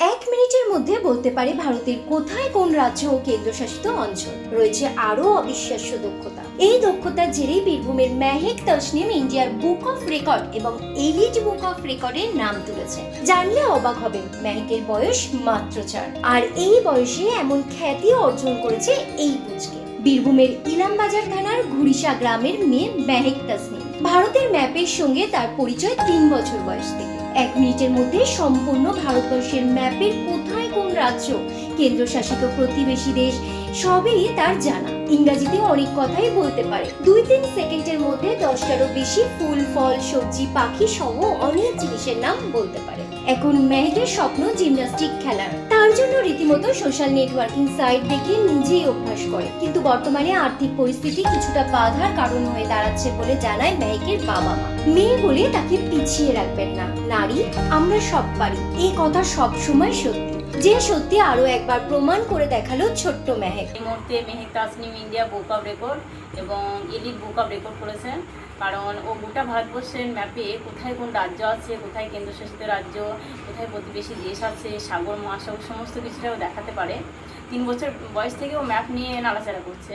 এক মিনিটের মধ্যে বলতে পারে ভারতের কোথায় কোন রাজ্য ও কেন্দ্রশাসিত অঞ্চল? রয়েছে আরও অবিশ্বাস্য দক্ষতা। এই দক্ষতার জেরেই বীরভূমের মেহেক তসনিম ইন্ডিয়ার বুক অফ রেকর্ড এবং এলিট বুক অফ রেকর্ডের নাম তুলেছে। জানলে অবাক হবে মেহেকের বয়স মাত্র চার। আর এই বয়সে এমন খ্যাতি অর্জন করেছে এই পুচকে বীরভূমের ইলামবাজার থানার ঘুরিশা গ্রামের মেয়ে মেহেক তসনিম। ভারতের ম্যাপের সঙ্গে তার পরিচয় তিন বছর বয়স থেকে। এক মিনিটের মধ্যে সম্পূর্ণ ভারতবর্ষের ম্যাপের কোথায় কোন রাজ্য, কেন্দ্রশাসিত প্রতিবেশী দেশ সবই তার জানা। ইংরাজিতে অনেক কথাই বলতে পারে। দুই তিন সেকেন্ডের মধ্যে দশটারও বেশি ফুল, ফল, সবজি, পাখি সহ অনেক জিনিসের নাম বলতে পারে। এখন মেহেকের স্বপ্ন জিমন্যাস্টিক খেলার। তার জন্য রীতিমতো সোশ্যাল নেটওয়ার্কিং সাইট দেখে নিজেই অভ্যাস করে। কিন্তু বর্তমানে আর্থিক পরিস্থিতি কিছুটা বাধার কারণ হয়ে দাঁড়াচ্ছে বলে জানায় মেহেকের বাবা মা মেয়ে বলে তাকে পিছিয়ে রাখবেন না নারী আমরা সব পারি। এই কথা সব সময় সত্যি। যে সত্যি আরও একবার প্রমাণ করে দেখাল ছোট্ট মেহেক। এই মুহূর্তে Mehek Tasnim India book of record এবং এলিট বুক অফ রেকর্ড করেছেন। কারণ ও গোটা ভারতবর্ষের ম্যাপে কোথায় কোন রাজ্য আছে, কোথায় কেন্দ্রশাসিত রাজ্য, কোথায় প্রতিবেশী দেশ আছে, সাগর, মহাসাগর, সমস্ত কিছুটাও দেখাতে পারে। তিন বছর বয়স থেকে ও ম্যাপ নিয়ে নাড়াচাড়া করছে।